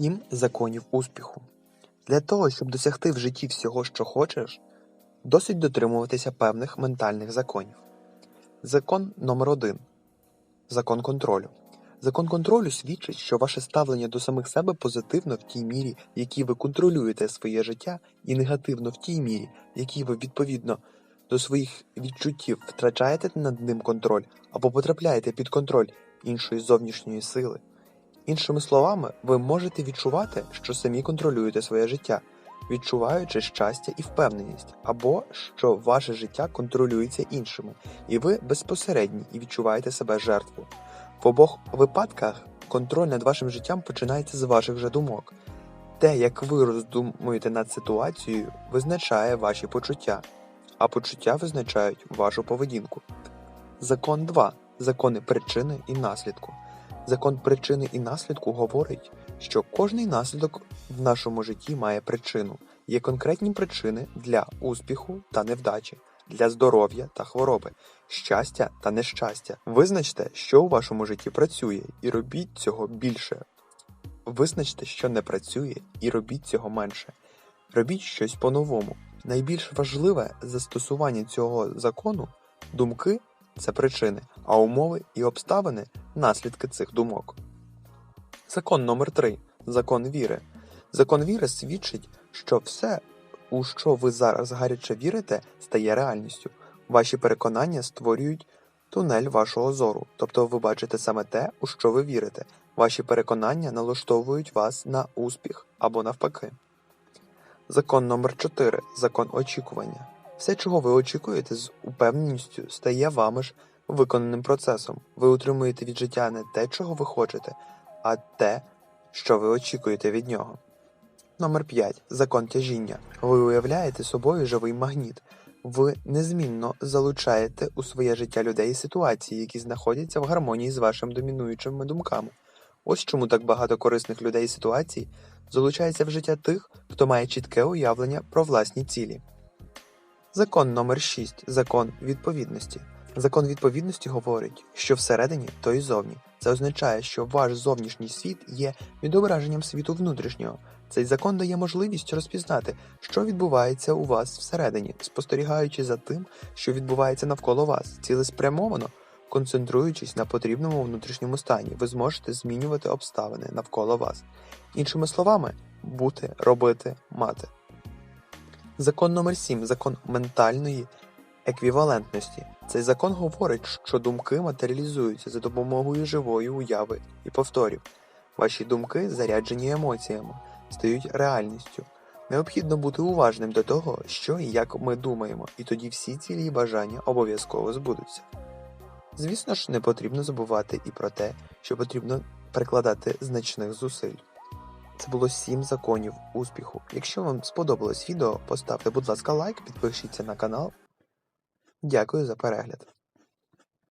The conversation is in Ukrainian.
Сім законів успіху. Для того, щоб досягти в житті всього, що хочеш, досить дотримуватися певних ментальних законів. Закон номер 1 Закон контролю. Закон контролю свідчить, що ваше ставлення до самих себе позитивно в тій мірі, в якій ви контролюєте своє життя, і негативно в тій мірі, в якій ви відповідно до своїх відчуттів втрачаєте над ним контроль або потрапляєте під контроль іншої зовнішньої сили. Іншими словами, ви можете відчувати, що самі контролюєте своє життя, відчуваючи щастя і впевненість, або що ваше життя контролюється іншими, і ви безпосередні і відчуваєте себе жертвою. В обох випадках контроль над вашим життям починається з ваших же думок. Те, як ви роздумуєте над ситуацією, визначає ваші почуття, а почуття визначають вашу поведінку. Закон 2. Закони причини і наслідку. Закон причини і наслідку говорить, що кожний наслідок в нашому житті має причину. Є конкретні причини для успіху та невдачі, для здоров'я та хвороби, щастя та нещастя. Визначте, що у вашому житті працює, і робіть цього більше. Визначте, що не працює, і робіть цього менше. Робіть щось по-новому. Найбільш важливе застосування цього закону думки це причини, а умови і обставини наслідки цих думок. Закон номер 3 Закон віри. Закон віри свідчить, що все, у що ви зараз гаряче вірите, стає реальністю. Ваші переконання створюють тунель вашого зору, тобто ви бачите саме те, у що ви вірите. Ваші переконання налаштовують вас на успіх або навпаки. Закон номер 4 Закон очікування. Все, чого ви очікуєте з упевненістю, стає вами ж виконаним процесом. Ви отримуєте від життя не те, чого ви хочете, а те, що ви очікуєте від нього. Номер 5. Закон тяжіння. Ви уявляєте собою живий магніт. Ви незмінно залучаєте у своє життя людей і ситуації, які знаходяться в гармонії з вашими домінуючими думками. Ось чому так багато корисних людей і ситуацій залучається в життя тих, хто має чітке уявлення про власні цілі. Закон номер 6 Закон відповідності. Закон відповідності говорить, що всередині, то і зовні. Це означає, що ваш зовнішній світ є відображенням світу внутрішнього. Цей закон дає можливість розпізнати, що відбувається у вас всередині, спостерігаючи за тим, що відбувається навколо вас, цілеспрямовано, концентруючись на потрібному внутрішньому стані, ви зможете змінювати обставини навколо вас. Іншими словами, бути, робити, мати. Закон номер 7 закон ментальної еквівалентності. Цей закон говорить, що думки матеріалізуються за допомогою живої уяви і повторів. Ваші думки, заряджені емоціями, стають реальністю. Необхідно бути уважним до того, що і як ми думаємо, і тоді всі цілі і бажання обов'язково збудуться. Звісно ж, не потрібно забувати і про те, що потрібно прикладати значних зусиль. Це було 7 законів успіху. Якщо вам сподобалось відео, поставте, будь ласка, лайк, підпишіться на канал. Дякую за перегляд.